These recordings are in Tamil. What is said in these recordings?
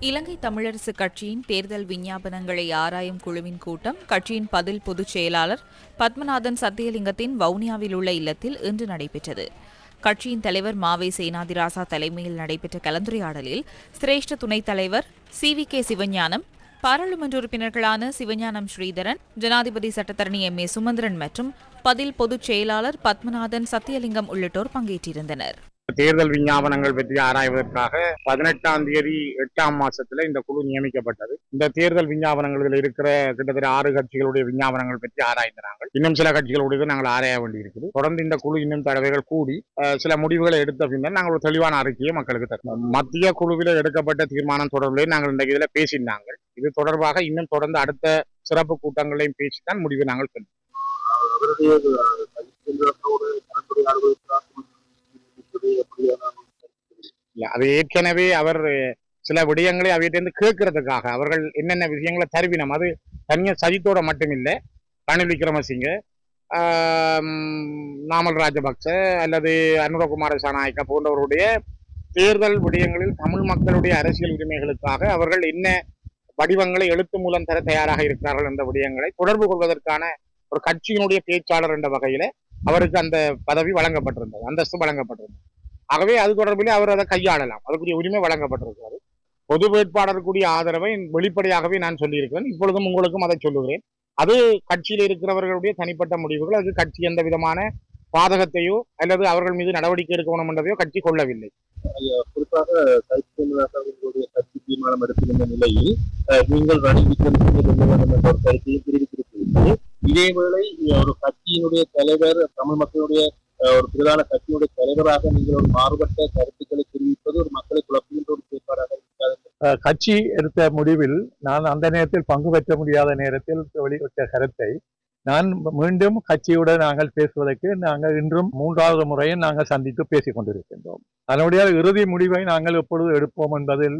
இலங்கை தமிழரசு கட்சியின் தேர்தல் விஞ்ஞாபனங்களை ஆராயும் குழுவின் கூட்டம் கட்சியின் பதில் பொதுச் செயலாளர் பத்மநாதன் சத்தியலிங்கத்தின் வவுனியாவில் உள்ள இல்லத்தில் இன்று நடைபெற்றது. கட்சியின் தலைவர் மாவை சேனாதிராசா தலைமையில் நடைபெற்ற கலந்துரையாடலில் சிரேஷ்ட துணைத் தலைவர் சி வி கே சிவஞானம் பாராளுமன்ற உறுப்பினர்களான சிவஞானம் ஸ்ரீதரன் ஜனாதிபதி சட்டத்தரணி எம். ஏ. சுமந்திரன் மற்றும் பதில் பொதுச் செயலாளர் பத்மநாதன் சத்தியலிங்கம் உள்ளிட்டோர் பங்கேற்றிருந்தனர். தேர்தல் விஞ்ஞாபனங்கள் பற்றி ஆராய்வதற்காக பதினெட்டாம் தேதி எட்டாம் மாசத்துல இந்த குழு நியமிக்கப்பட்டது. இந்த தேர்தல் விஞ்ஞாபனங்களில் இருக்கிற கிட்டத்தட்ட ஆறு கட்சிகளுடைய விஞ்ஞாபனங்கள் பற்றி ஆராய்ந்தாங்க இன்னும் சில கட்சிகளுடைய நாங்கள் ஆராய வேண்டியிருக்குது. தொடர்ந்து இந்த குழு இன்னும் தடவைகள் கூடி சில முடிவுகளை எடுத்த பின்னர் நாங்கள் ஒரு தெளிவான அறிக்கையை மக்களுக்கு தரணும் மத்திய குழுவில் எடுக்கப்பட்ட தீர்மானம் தொடர்பிலே நாங்கள் இந்த இதில் பேசினாங்க இது தொடர்பாக இன்னும் தொடர்ந்து அடுத்த சிறப்பு கூட்டங்களையும் பேசித்தான் முடிவு நாங்கள் சொல்லுவோம் அது ஏற்கனவே அவர் சில விடயங்களை அவையிட்டிருந்து கேட்கறதுக்காக அவர்கள் என்னென்ன விஷயங்களை தருவினம் அது தனியாக சஜித்தோட மட்டுமில்லை. ரணில் விக்ரமசிங்க நாமல் ராஜபக்ச அல்லது அனுரகுமார சாநாயக்கா போன்றவருடைய தேர்தல் விடயங்களில் தமிழ் மக்களுடைய அரசியல் உரிமைகளுக்காக அவர்கள் என்ன வடிவங்களை எழுத்து மூலம் தர தயாராக இருக்கிறார்கள் என்ற விடயங்களை தொடர்பு கொள்வதற்கான ஒரு கட்சியினுடைய பேச்சாளர் என்ற வகையில அவருக்கு அந்த பதவி வழங்கப்பட்டிருந்தது அந்தஸ்து வழங்கப்பட்டிருந்தது. ஆகவே அது தொடர்பிலே அவர் அதை கையாளலாம். அதுக்குரிய உரிமை வழங்கப்பட்டிருக்கிறது. பொது வேட்பாளருக்குரிய ஆதரவை வெளிப்படையாகவே நான் சொல்லியிருக்கிறேன். இப்பொழுதும் உங்களுக்கும் அதை சொல்லுகிறேன். அது கட்சியில் இருக்கிறவர்களுடைய தனிப்பட்ட முடிவுகள் அது கட்சி எந்த விதமான பாதகத்தையோ அல்லது அவர்கள் மீது நடவடிக்கை எடுக்கணும் என்றதையோ கட்சி கொள்ளவில்லை. குறிப்பாக கட்சி தீர்மானம் எடுத்திருந்த நிலையில் அஹ், நீங்கள் ரணில் என்ற ஒரு கருத்தையும் தெரிவித்திருக்கிறீர்கள். இதேவேளை ஒரு கட்சியினுடைய தலைவர் தமிழ் மக்களுடைய ஒரு பிரதான கட்சியுடைய தலைவராக நீங்கள் ஒரு மாறுபட்ட கருத்துக்களை தெரிவிப்பது ஒரு மக்களை குழப்புகின்ற ஒரு செயற்பாடாக இருக்காது. கட்சி எடுத்த முடிவில் நான் அந்த நேரத்தில் பங்கு பெற்ற முடியாத நேரத்தில் வெளியிட்ட கருத்தை நான் மீண்டும் கட்சியுடன் நாங்கள் பேசுவதற்கு நாங்கள் இன்றும் மூன்றாவது முறையும் நாங்கள் சந்தித்து பேசிக் கொண்டிருக்கின்றோம் அதனுடைய இறுதி முடிவை நாங்கள் எப்பொழுது எடுப்போம் என்பதில்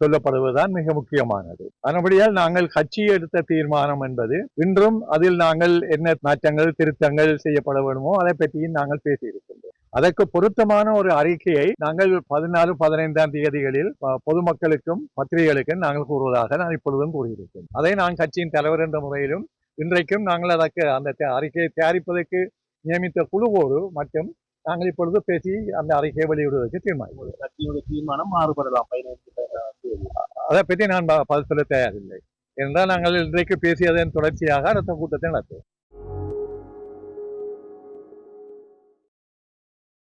சொல்லப்படுவதுதான் மிக முக்கியமானது. அதன்படியால் நாங்கள் கட்சி எடுத்த தீர்மானம் என்பது இன்றும் அதில் நாங்கள் என்ன மாற்றங்கள் திருத்தங்கள் செய்யப்பட வேண்டுமோ அதை பற்றியும் நாங்கள் பேசியிருக்கின்றோம். அதற்கு பொருத்தமான ஒரு அறிக்கையை நாங்கள் பதினாலு பதினைந்தாம் தேதிகளில் பொதுமக்களுக்கும் பத்திரிகைகளுக்கும் நாங்கள் கூறுவதாக நான் இப்பொழுதும் கூறியிருக்கேன் அதை நான் கட்சியின் தலைவர் என்ற முறையிலும் இன்றைக்கும் நாங்கள் அதற்கு அந்த அறிக்கையை தயாரிப்பதற்கு நியமித்த குழுவோடு மற்றும் நாங்கள் இப்பொழுது பேசி அந்த அறிக்கையை வெளியிடுவதற்கு தீர்மானிக்கிறோம். கட்சியினுடைய தீர்மானம் மாறுபடலாம். பதினைந்து அதை பற்றி நான் பதில் சொல்ல தயாரில்லை. என்றால் நாங்கள் இன்றைக்கு பேசியதன் தொடர்ச்சியாக அடுத்த கூட்டத்தை நடத்துவோம்.